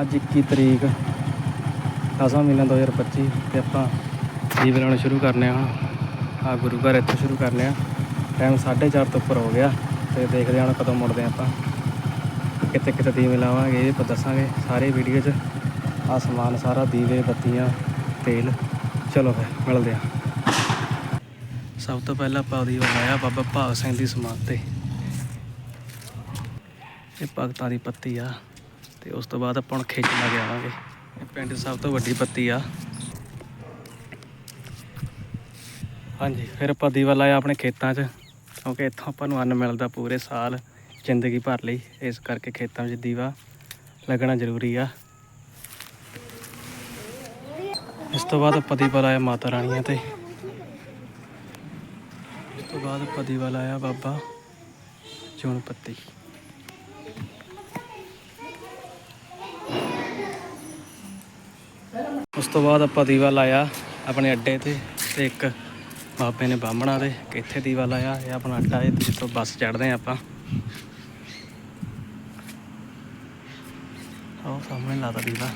ਅੱਜ 21 ਤਰੀਕ 10ਵਾਂ ਮਹੀਨਾ 2025 ਤੇ ਆਪਾਂ ਦੀਵੇ ਲਾਉਣੇ ਸ਼ੁਰੂ ਕਰਨੇ ਆ। ਆ ਗੁਰੂ ਘਰ ਇੱਥੋਂ ਸ਼ੁਰੂ ਕਰਨੇ ਆ। ਟਾਈਮ 4:30 ਤੋਂ ਉੱਪਰ ਹੋ ਗਿਆ ਤੇ ਦੇਖਦੇ ਹਾਂ ਕਦੋਂ ਮੁੜਦੇ ਹਾਂ ਆਪਾਂ। ਕਿੱਥੇ ਕਿੱਥੇ ਦੀਵੇ ਲਾਵਾਂਗੇ ਇਹ ਦੱਸਾਂਗੇ। ਸਾਰੇ ਵੀਡੀਓ 'ਚ ਆ ਸਮਾਨ ਸਾਰਾ ਦੀਵੇ, ਬੱਤੀਆਂ, ਤੇਲ। ਚਲੋ ਫਿਰ, ਮਿਲਦੇ ਆ ਸਭ ਤੋਂ ਪਹਿਲਾਂ ਆਪਾਂ ਦੀਵਾ ਲਾਇਆ ਬਾਬਾ ਭਾਗ ਸਿੰਘ ਦੀ ਸਮਾਧ ਤੇ। ਇਹ ਭਗਤਾਂ ਦੀ ਪੱਤੀ ਆ। ਤੇ ਉਸ ਤੋਂ ਬਾਅਦ ਆਪਾਂ ਹੁਣ ਖੇਚ ਲੱਗ ਜਾਵਾਂਗੇ ਇਹ ਪਿੰਡ ਸਭ ਤੋਂ ਵੱਡੀ ਪੱਤੀ ਆ। ਹਾਂਜੀ, ਫਿਰ ਆਪਾਂ ਦੀਵਾ ਲਾਇਆ ਆਪਣੇ ਖੇਤਾਂ 'ਚ, ਕਿਉਂਕਿ ਇੱਥੋਂ ਆਪਾਂ ਨੂੰ ਅੰਨ ਮਿਲਦਾ ਪੂਰੇ ਸਾਲ ਜ਼ਿੰਦਗੀ ਭਰ ਲਈ, ਇਸ ਕਰਕੇ ਖੇਤਾਂ ਵਿੱਚ ਦੀਵਾ ਲੱਗਣਾ ਜ਼ਰੂਰੀ ਆ। ਇਸ ਤੋਂ ਬਾਅਦ ਆਪਾਂ ਦੀਵਾ ਲਾਇਆ ਮਾਤਾ ਰਾਣੀਆਂ ਤੇ। ਇਸ ਤੋਂ ਬਾਅਦ ਆਪਾਂ ਦੀਵਾ ਲਾਇਆ ਬਾਬਾ ਚੂਣ ਪੱਤੀ ਤੋਂ ਬਾਅਦ ਆਪਾਂ ਦੀਵਾ ਲਾਇਆ ਆਪਣੇ ਅੱਡੇ ਤੇ ਤੇ ਇੱਕ ਬਾਬੇ ਨੇ ਬਾਹਮਣਾ ਦੇ ਇੱਥੇ ਦੀਵਾ ਲਾਇਆ, ਇਹ ਆਪਣਾ ਅੱਡਾ ਹੈ ਜਿੱਥੋਂ ਬੱਸ ਚੜਦੇ ਆ ਆਪਾਂ। ਉਹ ਸਾਹਮਣੇ ਲਾਤਾ ਦੀਵਾ।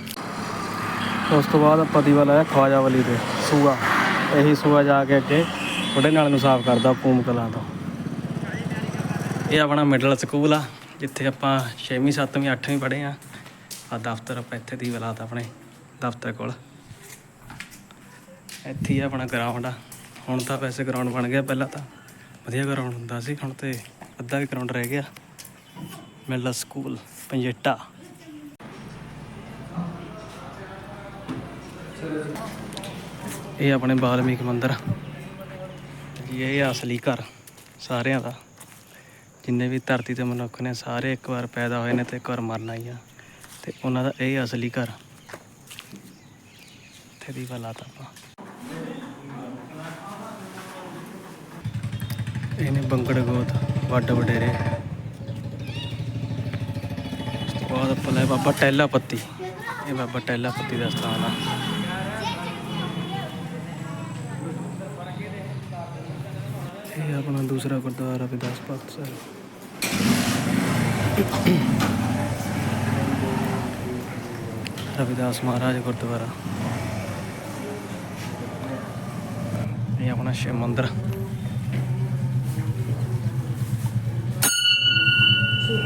ਉਸ ਤੋਂ ਬਾਅਦ ਆਪਾਂ ਦੀਵਾ ਲਾਇਆ ਖਵਾਜਾ ਵਲੀ ਤੇ ਸੂਆ। ਇਹੀ ਸੂਆ ਜਾ ਕੇ ਅੱਗੇ ਬੁੱਢੇ ਨਾਲ ਨੂੰ ਸਾਫ਼ ਕਰਦਾ ਪੂਮ ਕਲਾਂ ਤੋਂ। ਇਹ ਆਪਣਾ ਮਿਡਲ ਸਕੂਲ ਆ, ਜਿੱਥੇ ਆਪਾਂ 6ਵੀਂ 7ਵੀਂ 8ਵੀਂ ਪੜ੍ਹੇ ਆ ਆ ਦਫ਼ਤਰ ਆਪਾਂ ਇੱਥੇ ਦੀਵਾ ਲਾਤਾ ਆਪਣੇ ਦਫ਼ਤਰ ਕੋਲ। ਇੱਥੇ ਹੀ ਆ ਆਪਣਾ ਗਰਾਊਂਡ ਆ। ਹੁਣ ਤਾਂ ਵੈਸੇ ਗਰਾਊਂਡ ਬਣ ਗਿਆ, ਪਹਿਲਾਂ ਤਾਂ ਵਧੀਆ ਗਰਾਊਂਡ ਹੁੰਦਾ ਸੀ, ਹੁਣ ਤੇ ਅੱਧਾ ਵੀ ਗਰਾਊਂਡ ਰਹਿ ਗਿਆ। ਮਿਲਦਾ ਸਕੂਲ, ਪੰਜੇਟਾ। ਇਹ ਆਪਣੇ ਬਾਲਮੀਕ ਮੰਦਿਰ। ਇਹ ਅਸਲੀ ਘਰ, ਸਾਰਿਆਂ ਦਾ। ਜਿੰਨੇ ਵੀ ਧਰਤੀ ਤੇ ਮਨੁੱਖ ਨੇ, ਸਾਰੇ ਇੱਕ ਵਾਰ ਪੈਦਾ ਹੋਏ ਨੇ ਤੇ ਇੱਕ ਵਾਰ ਮਰਨਾ ਹੀ ਆ। ਤੇ ਉਹਨਾਂ ਦਾ ਇਹ ਅਸਲੀ ਘਰ। ਇੱਥੇ ਦੀ ਲਾਤਾ ਆਪਾਂ। ਇਹਨੇ ਬੰਗੜ ਗੋਤ, ਵੱਡ ਵਡੇਰੇ। ਉਸ ਤੋਂ ਬਾਅਦ ਆਪਾਂ ਲੈ ਬਾਬਾ ਟੈਲਾ ਪੱਤੀ। ਇਹ ਬਾਬਾ ਟੈਲਾ ਪੱਤੀ ਦਾ ਸਥਾਨ ਆ। ਇਹ ਆਪਣਾ ਦੂਸਰਾ ਗੁਰਦੁਆਰਾ ਵਿਦਾਸ ਭਗਤ ਸਾਹਿਬ। ਰਵਿਦਾਸ ਮਹਾਰਾਜ ਗੁਰਦੁਆਰਾ। ਇਹ ਆਪਣਾ ਸ਼ਿਵ ਮੰਦਿਰ।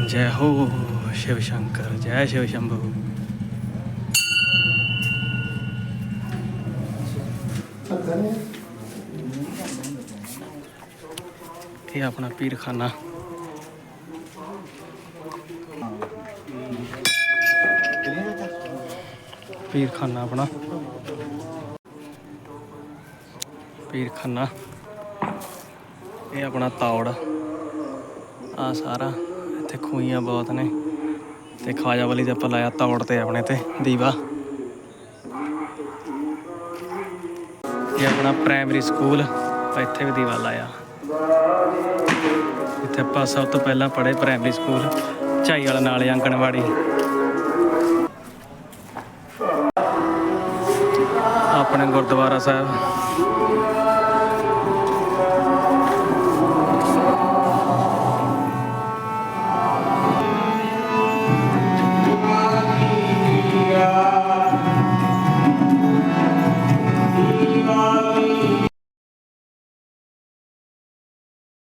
ਜੈ ਹੋ ਸ਼ਿਵ ਸ਼ੰਕਰ, ਜੈ ਸ਼ਿਵ ਸ਼ੰਭੂ। ਇਹ ਆਪਣਾ ਪੀਰਖਾਨਾ। ਪੀਰਖਾਨਾ ਆਪਣਾ। ਪੀਰ ਖੰਨਾ ਇਹ ਆਪਣਾ ਤੌੜ। ਆ ਸਾਰਾ। ਇੱਥੇ ਖੂਈਆਂ ਬਹੁਤ ਨੇ। ਤੇ ਖਵਾਜਾ ਵਾਲੀ ਤੇ ਆਪਾਂ ਲਾਇਆ ਤੌੜ ਤੇ ਆਪਣੇ ਤੇ, ਦੀਵਾ। ਇਹ ਆਪਣਾ ਪ੍ਰਾਇਮਰੀ ਸਕੂਲ ਇੱਥੇ ਵੀ ਦੀਵਾ ਲਾਇਆ। ਇੱਥੇ ਆਪਾਂ ਸਭ ਤੋਂ ਪਹਿਲਾਂ ਪੜ੍ਹੇ ਪ੍ਰਾਇਮਰੀ ਸਕੂਲ ਝਾਈ ਵਾਲਾ ਨਾਲੇ ਆਂਗਣਵਾੜੀ। ਆਪਣੇ ਗੁਰਦੁਆਰਾ ਸਾਹਿਬ। Thank you.